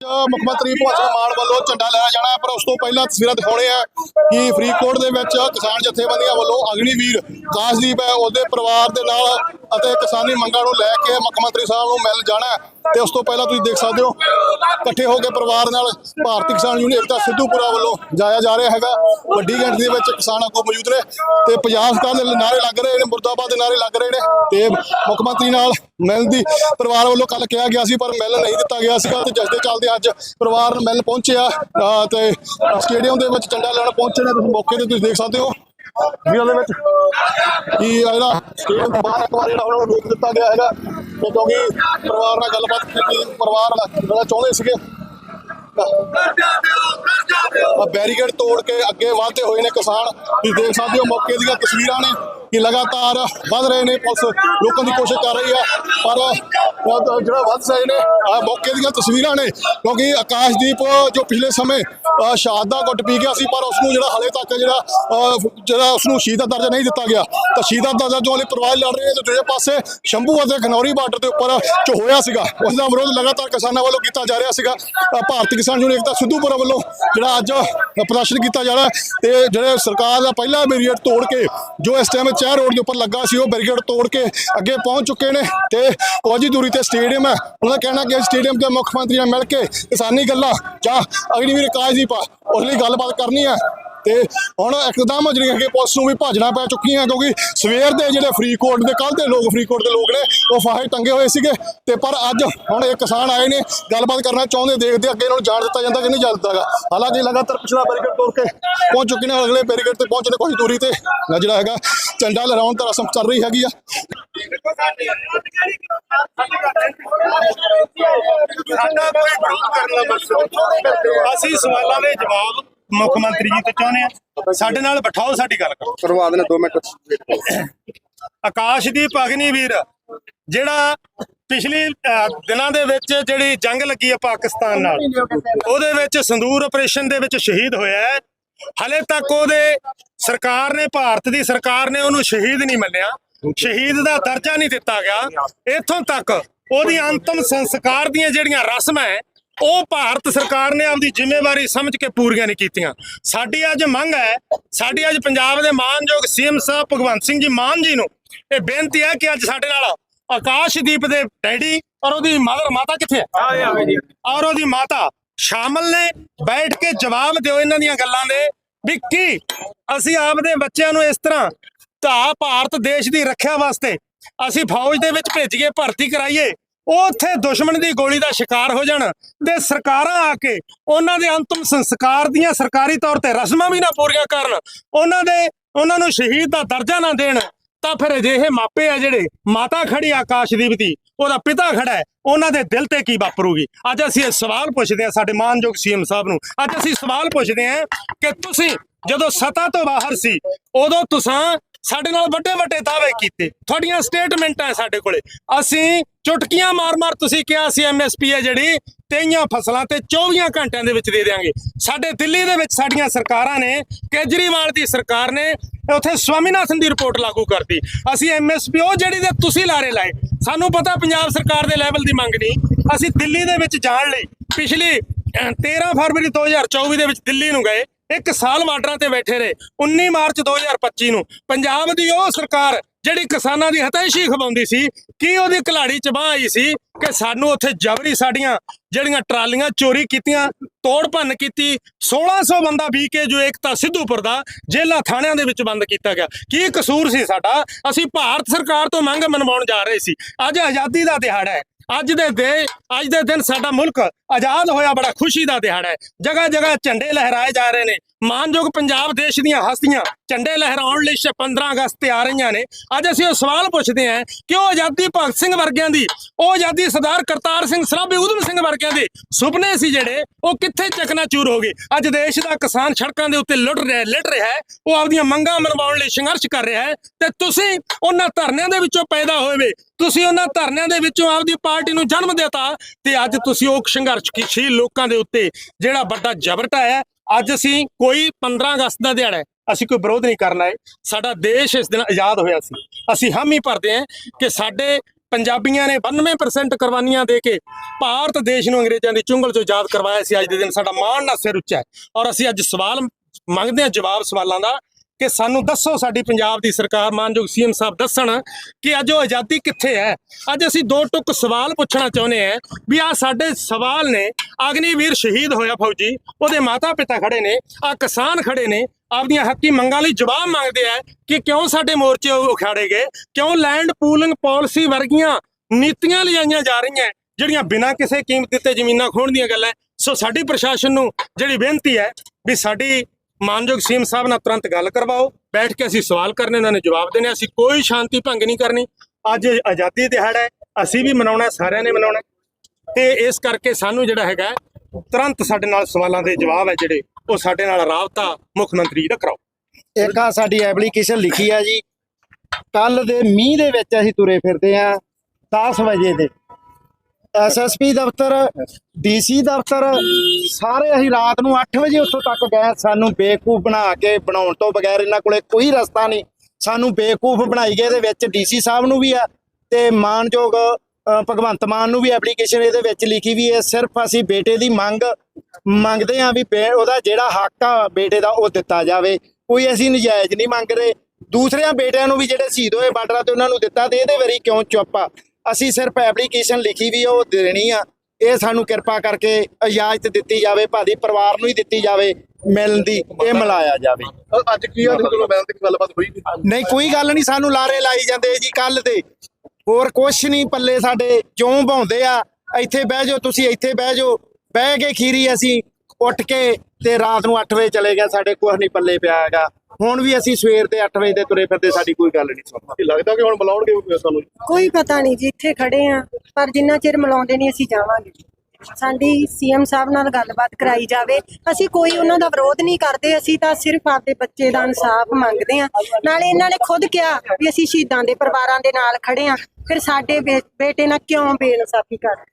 ਮੁੱਖ ਮੰਤਰੀ ਭਗਵੰਤ ਮਾਨ ਵੱਲੋਂ ਝੰਡਾ ਲਾਇਆ ਜਾਣਾ ਹੈ, ਪਰ ਉਸ ਤੋਂ ਪਹਿਲਾਂ ਤਸਵੀਰਾਂ ਦਿਖਾਉਣੇ ਆ ਕਿ ਫਰੀਦਕੋਟ ਦੇ ਵਿੱਚ ਕਿਸਾਨ ਜਥੇਬੰਦੀਆਂ ਵੱਲੋਂ ਅਗਨੀਵੀਰ ਕਾਸ਼ਦੀਪ ਹੈ, ਉਹਦੇ ਪਰਿਵਾਰ ਦੇ ਨਾਲ ਅਤੇ ਕਿਸਾਨੀ ਮੰਗਾਂ ਨੂੰ ਲੈ ਕੇ ਮੁੱਖ ਮੰਤਰੀ ਸਾਹਿਬ ਨੂੰ ਮਿਲ ਜਾਣਾ ਤੇ ਉਸ ਤੋਂ ਪਹਿਲਾਂ ਤੁਸੀਂ ਦੇਖ ਸਕਦੇ ਹੋ ਇਕੱਠੇ ਹੋ ਕੇ ਪਰਿਵਾਰ ਨਾਲ ਭਾਰਤੀ ਕਿਸਾਨ ਯੂਨੀਅਨ ਏਕਤਾ ਸਿੱਧੂਪੁਰਾ ਵੱਲੋਂ ਜਾਇਆ ਜਾ ਰਿਹਾ ਹੈਗਾ। ਵੱਡੀ ਗਿਣਤੀ ਦੇ ਵਿੱਚ ਕਿਸਾਨ ਆਗੂ ਮੌਜੂਦ ਨੇ ਤੇ ਪੰਜਾਬ ਸਰਕਾਰ ਦੇ ਨਾਰੇ ਲੱਗ ਰਹੇ ਨੇ ਮੁਰਦਾਬਾਦ ਦੇ ਨਾਰੇ ਲੱਗ ਰਹੇ ਨੇ ਤੇ ਮੁੱਖ ਮੰਤਰੀ ਨਾਲ ਮਿਲਣ ਦੀ ਪਰਿਵਾਰ ਵੱਲੋਂ ਕੱਲ ਕਿਹਾ ਗਿਆ ਸੀ ਪਰ ਮਿਲ ਨਹੀਂ ਦਿੱਤਾ ਗਿਆ ਸੀਗਾ ਤੇ ਜਿਸ ਦੇ ਚੱਲਦੇ ਅੱਜ ਪਰਿਵਾਰ ਮਿਲ ਪਹੁੰਚਿਆ ਤੇ ਸਟੇਡੀਅਮ ਦੇ ਵਿੱਚ ਝੰਡਾ ਲੈਣ ਪਹੁੰਚੇ ਨੇ ਤੁਸੀਂ ਮੌਕੇ ਤੇ ਤੁਸੀਂ ਦੇਖ ਸਕਦੇ ਹੋ। ਵੀਰਾਂ ਦੇ ਵਿੱਚ ਕੀ ਜਿਹੜਾ ਸਟੇਡੀਅਮ ਤੋਂ ਬਾਹਰ ਇੱਕ ਵਾਰ ਜਿਹੜਾ ਉਹਨਾਂ ਨੂੰ ਰੋਕ ਦਿੱਤਾ ਗਿਆ ਹੈਗਾ। ਕਿਉਂਕਿ ਪਰਿਵਾਰ ਨਾਲ ਗੱਲਬਾਤ ਕੀਤੀ, ਪਰਿਵਾਰ ਜਿਹੜਾ ਚਾਹੁੰਦੇ ਸੀਗੇ। ਬੈਰੀਕੇਡ ਤੋੜ ਕੇ ਅੱਗੇ ਵਧਦੇ ਹੋਏ ਨੇ ਕਿਸਾਨ। ਤੁਸੀਂ ਦੇਖ ਸਕਦੇ ਹੋ ਮੌਕੇ ਦੀਆਂ ਤਸਵੀਰਾਂ ਨੇ। ਕਿ ਲਗਾਤਾਰ ਵੱਧ ਰਹੇ ਨੇ ਪੁਲਿਸ ਰੋਕਣ ਦੀ ਕੋਸ਼ਿਸ਼ ਕਰ ਰਹੀ ਆ ਪਰ ਜਿਹੜਾ ਵੱਧ ਰਹੇ ਨੇ ਆਹ ਮੌਕੇ ਦੀਆਂ ਤਸਵੀਰਾਂ ਨੇ, ਕਿਉਂਕਿ ਆਕਾਸ਼ਦੀਪ ਜੋ ਪਿਛਲੇ ਸਮੇਂ ਅਹ ਸ਼ਹਾਦਤ ਦਾ ਘੁੱਟ ਪੀ ਗਿਆ ਸੀ, ਪਰ ਉਸ ਨੂੰ ਜਿਹੜਾ ਹਲੇ ਤੱਕ ਜਿਹੜਾ ਜਿਹੜਾ ਉਸ ਨੂੰ ਸ਼ਹੀਦ ਦਾ ਦਰਜਾ ਨਹੀਂ ਦਿੱਤਾ ਗਿਆ। ਤਾਂ ਸ਼ਹੀਦ ਦਾ ਦਰਜਾ ਜੋ ਹਲੇ ਪਰਿਵਾਰ ਲੜ ਰਹੇ ਨੇ, ਤੇ ਦੂਜੇ ਪਾਸੇ ਸ਼ੰਭੂ ਅਤੇ ਖਨੌਰੀ ਬਾਰਡਰ ਦੇ ਉੱਪਰ ਜੋ ਹੋਇਆ ਸੀਗਾ, ਉਸ ਦਾ ਵਿਰੋਧ ਲਗਾਤਾਰ ਕਿਸਾਨਾਂ ਵੱਲੋਂ ਕੀਤਾ ਜਾ ਰਿਹਾ ਸੀਗਾ। ਭਾਰਤੀ ਕਿਸਾਨ ਯੂਨੀਅਨ ਏਕਤਾ ਸਿੱਧੂਪੁਰਾ ਵੱਲੋਂ ਜਿਹੜਾ ਅੱਜ ਪ੍ਰਦਰਸ਼ਨ ਕੀਤਾ ਜਾ ਰਿਹਾ ਹੈ, ਤੇ ਜਿਹੜੇ ਸਰਕਾਰ ਦਾ ਪਹਿਲਾ ਬੈਰੀਅਰ ਤੋੜ ਕੇ ਜੋ ਇਸ ਟਾਈਮ ਚਾਹ ਰੋਡ ਦੇ ਉੱਪਰ ਲੱਗਾ ਸੀ, ਉਹ ਬੈਰੀਕੇਡ ਤੋੜ ਕੇ ਅੱਗੇ ਪਹੁੰਚ ਚੁੱਕੇ ਨੇ ਤੇ ਕੁਝ ਦੂਰੀ ਤੇ ਸਟੇਡੀਅਮ ਹੈ। ਉਹਨਾਂ ਦਾ ਕਹਿਣਾ ਕਿ ਸਟੇਡੀਅਮ ਤੇ ਮੁੱਖ ਮੰਤਰੀ ਨਾਲ ਮਿਲ ਕੇ ਕਿਸਾਨੀ ਗੱਲਾਂ ਜਾਂ ਅਗਨੀਵੀਰ ਕਾਜਦੀਪ ਪਾ ਉਸ ਲਈ ਗੱਲਬਾਤ ਕਰਨੀ ਹੈ। ਤੇ ਹੁਣ ਇੱਕਦਮ ਜਿਹੜੀਆਂ ਕਿ ਪੁਲਿਸ ਨੂੰ ਵੀ ਭੱਜਣਾ ਪੈ ਚੁੱਕੀਆਂ ਕਿਉਂਕਿ ਸਵੇਰ ਦੇ ਜਿਹੜੇ ਫਰੀਦਕੋਟ ਦੇ ਕੱਲ ਦੇ ਲੋਕ ਫਰੀਦਕੋਟ ਦੇ ਲੋਕ ਨੇ, ਉਹ ਫਾਹੇ ਟੰਗੇ ਹੋਏ ਸੀਗੇ ਤੇ ਪਰ ਅੱਜ ਹੁਣ ਇਹ ਕਿਸਾਨ ਆਏ ਨੇ, ਗੱਲਬਾਤ ਕਰਨਾ ਚਾਹੁੰਦੇ, ਦੇਖਦੇ ਅੱਗੇ ਇਹਨਾਂ ਨੂੰ ਜਾਣ ਦਿੱਤਾ ਜਾਂਦਾ ਕਿ ਨਹੀਂ ਜਾਣ ਦਿੱਤਾਗਾ ਹਾਲਾਂਕਿ ਲਗਾਤਾਰ ਪਿਛਲਾ ਬੈਰੀਕੇਡ ਤੋੜ ਕੇ ਪਹੁੰਚ ਚੁੱਕੇ ਨੇ, ਅਗਲੇ ਬੈਰੀਕੇਡ ਤੇ ਪਹੁੰਚਣੇ ਕੁਝ ਦੂਰੀ ਤੇ ਜਿਹੜਾ ਹੈਗਾ, ਝੰਡਾ ਲਹਿਰਾਉਣ ਦਾ ਰਸਮ ਚੱਲ ਰਹੀ ਹੈਗੀ ਆ। ਸਾਡਾ ਕੋਈ ਵਿਰੋਧ ਕਰਨ ਦਾ ਮਕਸਦ ਅਸੀਂ ਸਵਾਲਾਂ ਦੇ ਜਵਾਬ ਮੁੱਖ ਮੰਤਰੀ ਜੀ ਤੋਂ ਚਾਹੁੰਦੇ ਆ ਸਾਡੇ ਨਾਲ ਬਿਠਾਓ ਸਾਡੀ ਗੱਲ ਕਰੋ। ਕਰਵਾ ਦੇਣਾ 2 ਮਿੰਟ। ਆਕਾਸ਼ਦੀਪ ਅਗਨੀਵੀਰ ਜਿਹੜਾ ਪਿਛਲੇ ਦਿਨਾਂ ਦੇ ਵਿੱਚ ਜਿਹੜੀ ਜੰਗ ਲੱਗੀ ਹੈ ਪਾਕਿਸਤਾਨ ਨਾਲ ਉਹਦੇ ਵਿੱਚ ਸੰਦੂਰ ਆਪਰੇਸ਼ਨ ਦੇ ਵਿੱਚ ਸ਼ਹੀਦ ਹੋਇਆ ਹੈ। ਹਲੇ ਤੱਕ ਉਹਦੇ ਸਰਕਾਰ ਨੇ ਭਾਰਤ ਦੀ ਸਰਕਾਰ ਨੇ ਉਹਨੂੰ ਸ਼ਹੀਦ ਨਹੀਂ ਮੰਨਿਆ। ਸ਼ਹੀਦ ਦਾ ਦਰਜਾ ਨਹੀਂ ਦਿੱਤਾ ਗਿਆ। ਇੱਥੋਂ ਤੱਕ ਉਹਦੀ ਅੰਤਮ ਸੰਸਕਾਰ ਦੀਆਂ ਜਿਹੜੀਆਂ ਰਸਮਾਂ ਉਹ ਭਾਰਤ ਸਰਕਾਰ ਨੇ ਆਪਦੀ ਜ਼ਿੰਮੇਵਾਰੀ ਸਮਝ ਕੇ ਪੂਰੀਆਂ ਨਹੀਂ ਕੀਤੀਆਂ। ਸਾਡੀ ਅੱਜ ਮੰਗ ਹੈ ਸਾਡੀ ਅੱਜ ਪੰਜਾਬ ਦੇ ਮਾਨਯੋਗ ਸੀਐਮ ਸਾਹਿਬ ਭਗਵੰਤ ਸਿੰਘ ਜੀ ਮਾਨ ਜੀ ਨੂੰ ਇਹ ਬੇਨਤੀ ਹੈ ਕਿ ਅੱਜ ਸਾਡੇ ਨਾਲ ਆਕਾਸ਼ਦੀਪ ਦੇ ਡੈਡੀ ਔਰ ਉਹਦੀ ਮਦਰ ਮਾਤਾ ਕਿੱਥੇ ਹੈ? ਔਰ ਉਹਦੀ ਮਾਤਾ ਸ਼ਾਮਲ ਨੇ ਬੈਠ ਕੇ ਜਵਾਬ ਦਿਓ ਇਹਨਾਂ ਦੀਆਂ ਗੱਲਾਂ ਦੇ ਵੀ ਕੀ ਅਸੀਂ ਆਪਦੇ ਬੱਚਿਆਂ ਨੂੰ ਇਸ ਤਰ੍ਹਾਂ ਤਾਂ ਭਾਰਤ ਦੇਸ਼ ਦੀ ਰੱਖਿਆ ਵਾਸਤੇ ਅਸੀਂ ਫੌਜ ਦੇ ਵਿੱਚ ਭੇਜੀਏ ਭਰਤੀ ਕਰਾਈਏ। ਉਹ ਉੱਥੇ ਦੁਸ਼ਮਣ ਦੀ ਗੋਲੀ ਦਾ ਸ਼ਿਕਾਰ ਹੋ ਜਾਣ ਤੇ ਸਰਕਾਰਾਂ ਆ ਕੇ ਉਹਨਾਂ ਦੇ ਅੰਤਮ ਸੰਸਕਾਰ ਦੀਆਂ ਸਰਕਾਰੀ ਤੌਰ ਤੇ ਰਸਮਾਂ ਵੀ ਨਾ ਪੂਰੀਆਂ ਕਰਨ, ਉਹਨਾਂ ਦੇ, ਉਹਨਾਂ ਨੂੰ ਸ਼ਹੀਦ ਦਾ ਦਰਜਾ ਨਾ ਦੇਣ, ਤਾਂ ਫਿਰ ਅਜਿਹੇ ਮਾਪੇ ਆ ਜਿਹੜੇ ਮਾਤਾ ਖੜੀ ਆਕਾਸ਼ਦੀਪ ਦੀ ਉਹਦਾ ਪਿਤਾ ਖੜਾ ਹੈ, ਉਹਨਾਂ ਦੇ ਦਿਲ ਤੇ ਕੀ ਵਾਪਰੂਗੀ? ਅੱਜ ਅਸੀਂ ਇਹ ਸਵਾਲ ਪੁੱਛਦੇ ਹਾਂ ਸਾਡੇ ਮਾਨਯੋਗ ਸੀਐਮ ਸਾਹਿਬ ਨੂੰ। ਅੱਜ ਅਸੀਂ ਸਵਾਲ ਪੁੱਛਦੇ ਹਾਂ ਕਿ ਤੁਸੀਂ ਜਦੋਂ ਸਤਾ ਤੋਂ ਬਾਹਰ ਸੀ, ਉਦੋਂ ਤੁਸੀਂ ਸਾਡੇ ਨਾਲ ਵੱਡੇ ਵੱਡੇ ਦਾਅਵੇ ਕੀਤੇ। ਤੁਹਾਡੀਆਂ ਸਟੇਟਮੈਂਟਾਂ ਸਾਡੇ ਕੋਲੇ। ਅਸੀਂ ਚੁਟਕੀਆਂ ਮਾਰ-ਮਾਰ ਤੁਸੀਂ ਕਿਹਾ ਸੀ ਐਮਐਸਪੀ ਹੈ ਜਿਹੜੀ ਤੇਈਆਂ ਫਸਲਾਂ ਤੇ 24 ਘੰਟਿਆਂ ਦੇ ਵਿੱਚ ਦੇ ਦੇਾਂਗੇ ਸਾਡੇ ਦਿੱਲੀ ਦੇ ਵਿੱਚ ਸਾਡੀਆਂ ਸਰਕਾਰਾਂ ਨੇ ਕੇਜਰੀਵਾਲ ਦੀ ਸਰਕਾਰ ਨੇ ਉੱਥੇ ਸਵਾਮੀਨਾਥਨ ਦੀ ਰਿਪੋਰਟ ਲਾਗੂ ਕਰਤੀ। ਅਸੀਂ ਐਮਐਸਪੀ ਉਹ ਜਿਹੜੀ ਦੇ ਤੁਸੀਂ ਲਾਰੇ ਲਾਏ। ਸਾਨੂੰ ਪਤਾ ਪੰਜਾਬ ਸਰਕਾਰ ਦੇ ਲੈਵਲ ਦੀ ਮੰਗ ਨਹੀਂ। ਅਸੀਂ ਦਿੱਲੀ ਦੇ ਵਿੱਚ ਜਾਣ ਲਈ ਪਿਛਲੀ ਅਹ, 13 ਫਰਵਰੀ 2024 ਦੇ ਵਿੱਚ ਦਿੱਲੀ ਨੂੰ ਗਏ। ਇੱਕ ਸਾਲ ਬਾਰਡਰਾਂ ਤੇ ਬੈਠੇ ਰਹੇ। 19 ਮਾਰਚ 2025 ਨੂੰ ਪੰਜਾਬ ਦੀ ਉਹ ਸਰਕਾਰ ਜਿਹੜੀ ਕਿਸਾਨਾਂ ਦੀ ਹਤੈਸ਼ੀ ਖਵਾਉਂਦੀ ਸੀ, ਕੀ ਉਹਦੀ ਕਲਾੜੀ ਚ ਬਾਹ ਆਈ ਸੀ ਕਿ ਸਾਨੂੰ ਉੱਥੇ ਜਬਰੀ ਸਾਡੀਆਂ ਜਿਹੜੀਆਂ ਟਰਾਲੀਆਂ ਚੋਰੀ ਕੀਤੀਆਂ, ਤੋੜ ਭੰਨ ਕੀਤੀ 1600 ਬੰਦਾ ਬੀਕੇ ਜੋ ਏਕਤਾ ਸਿੱਧੂਪੁਰ ਦਾ ਜੇਲ੍ਹਾਂ ਥਾਣਿਆਂ ਦੇ ਵਿੱਚ ਬੰਦ ਕੀਤਾ ਗਿਆ। ਕੀ ਕਸੂਰ ਸੀ ਸਾਡਾ? ਅਸੀਂ ਭਾਰਤ ਸਰਕਾਰ ਤੋਂ ਮੰਗ ਮਨਵਾਉਣ ਜਾ ਰਹੇ ਸੀ। ਅੱਜ ਆਜ਼ਾਦੀ ਦਾ ਦਿਹਾੜਾ ਹੈ। ਅੱਜ ਦੇ ਦੇ ਅੱਜ ਦੇ ਦਿਨ ਸਾਡਾ ਮੁਲਕ ਆਜ਼ਾਦ ਹੋਇਆ, ਬੜਾ ਖੁਸ਼ੀ ਦਾ ਦਿਹਾੜਾ ਹੈ। ਜਗ੍ਹਾ ਜਗ੍ਹਾ ਝੰਡੇ ਲਹਿਰਾਏ ਜਾ ਰਹੇ ਨੇ। ਮਾਨਯੋਗ ਪੰਜਾਬ ਦੇਸ਼ ਦੀਆਂ ਹਸਤੀਆਂ ਝੰਡੇ ਲਹਿਰਾਉਣ ਲਈ 15 ਅਗਸਤ ਤੇ ਆ ਰਹੀਆਂ ਨੇ। ਅੱਜ ਅਸੀਂ ਉਹ ਸਵਾਲ ਪੁੱਛਦੇ ਹਾਂ ਕਿ ਉਹ ਆਜ਼ਾਦੀ ਭਗਤ ਸਿੰਘ ਵਰਗਿਆਂ ਦੀ, ਉਹ ਆਜ਼ਾਦੀ ਸਰਦਾਰ ਕਰਤਾਰ ਸਿੰਘ ਸਰਾਭੇ ਉਧਮ ਸਿੰਘ ਵਰਗਿਆਂ ਦੇ ਸੁਪਨੇ ਸੀ ਜਿਹੜੇ, ਉਹ ਕਿੱਥੇ ਚਕਨਾਚੂਰ ਹੋ ਗਏ? ਅੱਜ ਦੇਸ਼ ਦਾ ਕਿਸਾਨ ਸੜਕਾਂ ਦੇ ਉੱਤੇ ਲੁੱਟ ਰਿਹਾ ਲੁੱਟ ਰਿਹਾ ਹੈ, ਉਹ ਆਪਦੀਆਂ ਮੰਗਾਂ ਮਨਵਾਉਣ ਲਈ ਸੰਘਰਸ਼ ਕਰ ਰਿਹਾ ਹੈ ਤੇ ਤੁਸੀਂ ਉਹਨਾਂ ਧਰਨਿਆਂ ਦੇ ਵਿੱਚੋਂ ਪੈਦਾ ਹੋਏ ਤੁਸੀਂ ਉਹਨਾਂ ਧਰਨਿਆਂ ਦੇ ਵਿੱਚੋਂ ਆਪਦੀ ਪਾਰਟੀ ਨੂੰ ਜਨਮ ਦਿੱਤਾ ਤੇ ਅੱਜ ਤੁਸੀਂ ਉਹ ਸੰਘਰਸ਼ ਸੰਘਰਸ਼ਸ਼ੀਲ ਲੋਕਾਂ ਦੇ ਉੱਤੇ, ਜਿਹੜਾ ਵੱਡਾ ਜਬਰ ਢਾਇਆ ਅੱਜ ਅਸੀਂ ਕੋਈ 15 ਅਗਸਤ ਦਾ ਦਿਹਾੜਾ ਹੈ, ਅਸੀਂ ਕੋਈ ਵਿਰੋਧ ਨਹੀਂ ਕਰਨਾ ਹੈ। ਸਾਡਾ ਦੇਸ਼ ਇਸ ਦਿਨ ਆਜ਼ਾਦ ਹੋਇਆ ਸੀ। ਅਸੀਂ ਹਾਮੀ ਭਰਦੇ ਹਾਂ ਕਿ ਸਾਡੇ ਪੰਜਾਬੀਆਂ ਨੇ 92% ਕੁਰਬਾਨੀਆਂ ਦੇ ਕੇ ਭਾਰਤ ਦੇਸ਼ ਨੂੰ ਅੰਗਰੇਜ਼ਾਂ ਦੀ ਚੁੰਗਲ ਚੋਂ ਆਜ਼ਾਦ ਕਰਵਾਇਆ ਸੀ। ਅੱਜ ਦੇ ਦਿਨ ਸਾਡਾ ਮਾਣ ਨਾਲ ਸਿਰ ਉੱਚਾ ਹੈ। ਔਰ ਅਸੀਂ ਅੱਜ ਸਵਾਲ ਮੰਗਦੇ ਹਾਂ ਜਵਾਬ ਸਵਾਲਾਂ ਦਾ ਕਿ ਸਾਨੂੰ ਦੱਸੋ ਸਾਡੀ ਪੰਜਾਬ ਦੀ ਸਰਕਾਰ, ਮਾਨਯੋਗ ਸੀਐਮ ਸਾਹਿਬ ਦੱਸਣ ਕਿ ਅੱਜ ਉਹ ਆਜ਼ਾਦੀ ਕਿੱਥੇ ਹੈ? ਅੱਜ ਅਸੀਂ ਦੋ ਟੁਕ ਸਵਾਲ ਪੁੱਛਣਾ ਚਾਹੁੰਦੇ ਹਾਂ ਵੀ ਆ ਸਾਡੇ ਸਵਾਲ ਨੇ, ਅਗਨੀਵੀਰ ਸ਼ਹੀਦ ਹੋਇਆ ਫੌਜੀ, ਉਹਦੇ ਮਾਤਾ ਪਿਤਾ ਖੜੇ ਨੇ ਆ ਕਿਸਾਨ ਖੜੇ ਨੇ ਆਪਦੀਆਂ ਹੱਕੀ ਮੰਗਾਂ ਲਈ ਜਵਾਬ ਮੰਗਦੇ ਆ ਕਿ ਕਿਉਂ ਸਾਡੇ ਮੋਰਚੇ ਉਖਾੜੇ ਗਏ? ਕਿਉਂ ਲੈਂਡ ਪੂਲਿੰਗ ਪਾਲਿਸੀ ਵਰਗੀਆਂ ਨੀਤੀਆਂ ਲਿਆਈਆਂ ਜਾ ਰਹੀਆਂ, ਜਿਹੜੀਆਂ ਬਿਨਾਂ ਕਿਸੇ ਕੀਮਤ ਦਿੱਤੇ ਜ਼ਮੀਨਾਂ ਖੋਣ ਦੀਆਂ ਗੱਲਾਂ? ਸੋ ਸਾਡੀ ਪ੍ਰਸ਼ਾਸਨ ਨੂੰ ਜਿਹੜੀ ਬੇਨਤੀ ਹੈ ਵੀ ਸਾਡੀ ਮਾਨਯੋਗ ਸੀਮ ਸਾਹਿਬ ਨਾਲ ਤੁਰੰਤ ਗੱਲ ਕਰਵਾਓ। ਬੈਠ ਕੇ ਅਸੀਂ ਸਵਾਲ ਕਰਨੇ ਉਹਨਾਂ ਨੇ ਜਵਾਬ ਦੇਣੇ। ਅਸੀਂ ਕੋਈ ਸ਼ਾਂਤੀ ਭੰਗ ਨਹੀਂ ਕਰਨੀ। ਅੱਜ ਆਜ਼ਾਦੀ ਦਿਹਾੜਾ ਹੈ। ਅਸੀਂ ਵੀ ਮਨਾਉਣਾ ਸਾਰਿਆਂ ਨੇ ਮਨਾਉਣਾ ਹੈ। ਤੇ ਇਸ ਕਰਕੇ ਸਾਨੂੰ ਜਿਹੜਾ ਹੈਗਾ, ਤੁਰੰਤ ਸਾਡੇ ਨਾਲ ਸਵਾਲਾਂ ਦੇ ਜਵਾਬ ਹੈ ਜਿਹੜੇ, ਉਹ ਸਾਡੇ ਨਾਲ ਰਾਬਤਾ ਮੁੱਖ ਮੰਤਰੀ ਜੀ ਦਾ ਕਰਾਓ। ਇੱਕ ਆ ਸਾਡੀ ਐਪਲੀਕੇਸ਼ਨ ਲਿਖੀ ਆ ਜੀ। ਕੱਲ ਦੇ ਮੀਂਹ ਦੇ ਵਿੱਚ ਅਸੀਂ ਤੁਰੇ ਫਿਰਦੇ ਆ 10 ਵਜੇ ਦੇ। ਐਸਐਸਪੀ ਦਫ਼ਤਰ ਡੀਸੀ ਦਫ਼ਤਰ, ਸਾਰੇ ਅਸੀਂ ਰਾਤ ਨੂੰ 8 ਵਜੇ ਉੱਥੋਂ ਤੱਕ ਗਏ। ਸਾਨੂੰ ਬੇਵਕੂਫ ਬਣਾ ਕੇ ਬਣਾਉਣ ਤੋਂ ਬਗੈਰ ਇਹਨਾਂ ਕੋਲੇ ਕੋਈ ਰਸਤਾ ਨਹੀਂ। ਸਾਨੂੰ ਬੇਕੂਫ ਬਣਾਈ ਗਏ, ਇਹਦੇ ਵਿੱਚ ਡੀਸੀ ਸਾਹਿਬ ਨੂੰ ਵੀ ਆ ਤੇ ਮਾਨਯੋਗ ਭਗਵੰਤ ਮਾਨ ਨੂੰ ਵੀ ਐਪਲੀਕੇਸ਼ਨ ਇਹਦੇ ਵਿੱਚ ਲਿਖੀ ਵੀ ਹੈ। ਸਿਰਫ ਅਸੀਂ ਬੇਟੇ ਦੀ ਮੰਗ, ਮੰਗਦੇ ਆ ਵੀ ਬੇ- ਉਹਦਾ ਜਿਹੜਾ ਹੱਕ ਆ ਬੇਟੇ ਦਾ ਉਹ ਦਿੱਤਾ ਜਾਵੇ। ਕੋਈ ਅਸੀਂ ਨਜਾਇਜ਼ ਨਹੀਂ ਮੰਗ ਰਹੇ। ਦੂਸਰਿਆਂ ਬੇਟਿਆਂ ਨੂੰ ਵੀ ਜਿਹੜੇ ਸ਼ਹੀਦ ਹੋਏ ਬਾਰਡਰਾਂ ਤੇ ਉਹਨਾਂ ਨੂੰ ਦਿੱਤਾ ਤੇ ਇਹਦੇ ਵਾਰੀ ਕਿਉਂ ਚੁੱਪ ਆ? ਅਸੀਂ ਸਿਰਫ ਐਪਲੀਕੇਸ਼ਨ ਲਿਖੀ ਵੀ ਉਹ ਦੇਣੀ ਆ। ਇਹ ਸਾਨੂੰ ਕਿਰਪਾ ਕਰਕੇ ਇਜਾਜ਼ਤ ਦਿੱਤੀ ਜਾਵੇ ਭਾਦੀ ਪਰਿਵਾਰ ਨੂੰ ਹੀ ਦਿੱਤੀ ਜਾਵੇ ਮਿਲਣ ਦੀ ਇਹ ਮਿਲਾਇਆ ਜਾਵੇ। ਅੱਜ ਕੀ ਆ ਤੁਹਾਡੇ ਕੋਲ ਬੈਨ ਤੇ ਗੱਲਬਾਤ ਹੋਈ ਨਹੀਂ ਕੋਈ ਗੱਲ ਨਹੀਂ ਸਾਨੂੰ ਲਾਰੇ ਲਾਈ ਜਾਂਦੇ ਜੀ ਕੱਲ ਦੇ। ਹੋਰ ਕੁਛ ਨਹੀਂ ਪੱਲੇ ਸਾਡੇ ਕਿਉਂ ਭਾਉਂਦੇ ਆ। ਇੱਥੇ ਬਹਿ ਜਾਓ ਤੁਸੀਂ ਇੱਥੇ ਬਹਿ ਜਾਓ। ਬਹਿ ਕੇ ਖੀਰੀ ਅਸੀਂ ਉੱਠ ਕੇ ਤੇ ਰਾਤ ਨੂੰ 8 ਵਜੇ ਚਲੇ ਗਏ ਸਾਡੇ ਕੁਛ ਨਹੀਂ ਪੱਲੇ ਪਿਆ ਹੈਗਾ। ਹੁਣ ਵੀ ਅਸੀਂ ਸਵੇਰ ਦੇ 8 ਵਜੇ ਦੇ ਤੁਰੇ ਫਿਰਦੇ ਸਾਡੀ ਕੋਈ ਗੱਲ ਨਹੀਂ ਸੁਣਦਾ। ਲੱਗਦਾ ਕਿ ਹੁਣ ਬੁਲਾਉਣਗੇ ਸਾਨੂੰ? ਕੋਈ ਪਤਾ ਨਹੀਂ ਜੀ ਇੱਥੇ ਖੜੇ ਆ ਪਰ ਜਿੰਨਾ ਚਿਰ ਮਿਲਾਉਂਦੇ ਨਹੀਂ ਅਸੀਂ ਜਾਵਾਂਗੇ। ਸਾਡੀ ਸੀਐਮ ਸਾਹਿਬ ਨਾਲ ਗੱਲਬਾਤ ਕਰਾਈ ਜਾਵੇ। ਅਸੀਂ ਕੋਈ ਉਹਨਾਂ ਦਾ ਵਿਰੋਧ ਨਹੀਂ ਕਰਦੇ ਅਸੀਂ ਤਾਂ ਸਿਰਫ ਆਪਦੇ ਬੱਚੇ ਦਾ ਇਨਸਾਫ ਮੰਗਦੇ ਆ ਨਾਲੇ ਇਹਨਾਂ ਨੇ ਖੁਦ ਕਿਹਾ ਵੀ ਅਸੀਂ ਸ਼ਹੀਦਾਂ ਦੇ ਪਰਿਵਾਰਾਂ ਦੇ ਨਾਲ ਖੜੇ ਆ ਫਿਰ ਸਾਡੇ ਬੇਟੇ ਨਾਲ ਕਿਉਂ ਬੇਇਨਸਾਫੀ ਕਰ